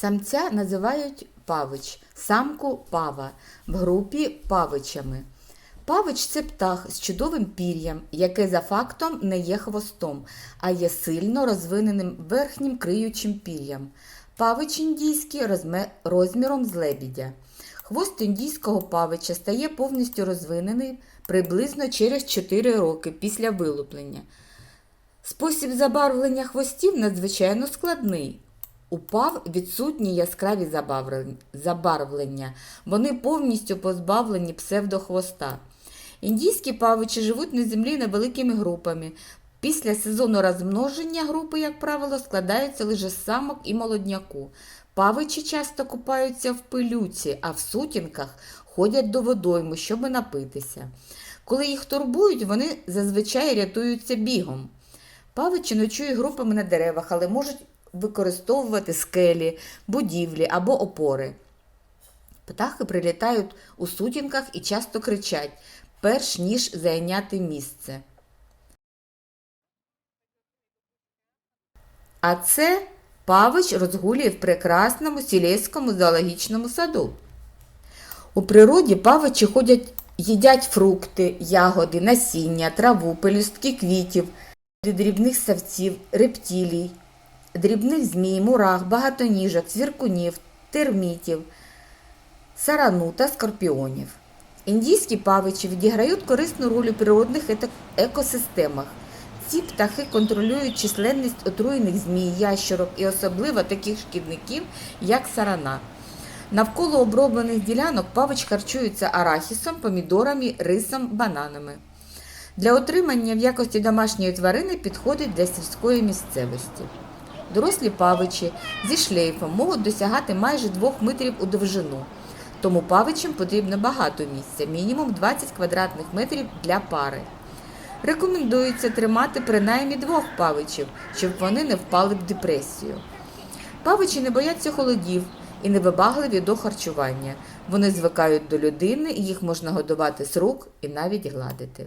Самця називають павич, самку пава, в групі павичами. Павич це птах з чудовим пір'ям, яке за фактом не є хвостом, а є сильно розвиненим верхнім криючим пір'ям. Павич індійський розміром з лебідя. Хвост індійського павича стає повністю розвинений приблизно через 4 роки після вилуплення. Спосіб забарвлення хвостів надзвичайно складний. У пав відсутні яскраві забарвлення, вони повністю позбавлені псевдохвоста. Індійські павичі живуть на землі невеликими групами. Після сезону розмноження групи, як правило, складаються лише з самок і молодняку. Павичі часто купаються в пилюці, а в сутінках ходять до водойму, щоб напитися. Коли їх турбують, вони зазвичай рятуються бігом. Павичі ночують групами на деревах, але можуть використовувати скелі, будівлі або опори. Птахи прилітають у сутінках і часто кричать, перш ніж зайняти місце. А це павич розгулює в прекрасному сілейському зоологічному саду. У природі павичі ходять, їдять фрукти, ягоди, насіння, траву, пелюстки квітів, дрібних савців, рептилій, дрібних змій, мурах, багатоніжок, цвіркунів, термітів, сарану та скорпіонів. Індійські павичі відіграють корисну роль у природних екосистемах. Ці птахи контролюють численність отруєних змій, ящерок і особливо таких шкідників, як сарана. Навколо оброблених ділянок павич харчується арахісом, помідорами, рисом, бананами. Для отримання в якості домашньої тварини підходить для сільської місцевості. Дорослі павичі зі шлейфом можуть досягати майже 2 метрів у довжину. Тому павичам потрібно багато місця, мінімум 20 квадратних метрів для пари. Рекомендується тримати принаймні двох павичів, щоб вони не впали в депресію. Павичі не бояться холодів і не вибагливі до харчування. Вони звикають до людини, і їх можна годувати з рук і навіть гладити.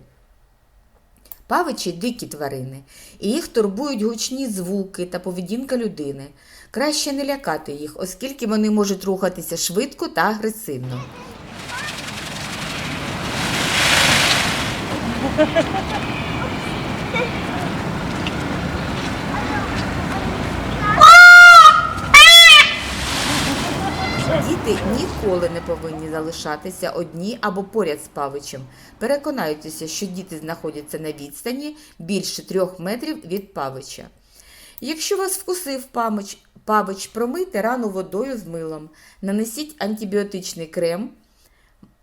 Павичі дикі тварини, і їх турбують гучні звуки та поведінка людини. Краще не лякати їх, оскільки вони можуть рухатися швидко та агресивно. Діти ніколи не повинні залишатися одні або поряд з павичем. Переконайтеся, що діти знаходяться на відстані більше трьох метрів від павича. Якщо вас вкусив памич, павич, промийте рану водою з милом, нанесіть антибіотичний крем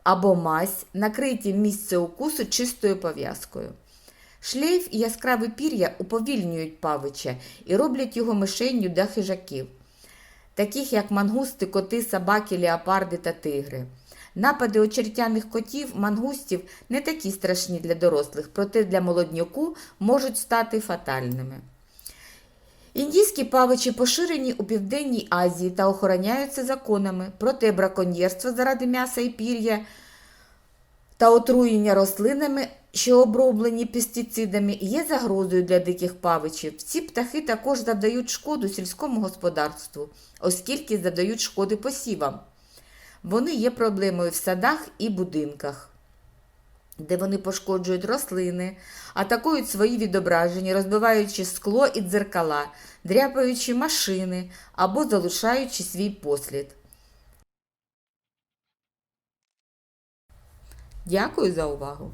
або мазь, накрийте місце укусу чистою пов'язкою. Шлейф і яскраве пір'я уповільнюють павича і роблять його мишенню для хижаків таких як мангусти, коти, собаки, леопарди та тигри. Напади очеретяних котів, мангустів не такі страшні для дорослих, проте для молодняку можуть стати фатальними. Індійські павичі поширені у Південній Азії та охороняються законами, проте браконьєрство заради м'яса і пір'я та отруєння рослинами, що оброблені пестицидами, є загрозою для диких павичів. Ці птахи також завдають шкоду сільському господарству, оскільки завдають шкоди посівам. Вони є проблемою в садах і будинках, де вони пошкоджують рослини, атакують свої відображення, розбиваючи скло і дзеркала, дряпаючи машини або залишаючи свій послід. Дякую за увагу!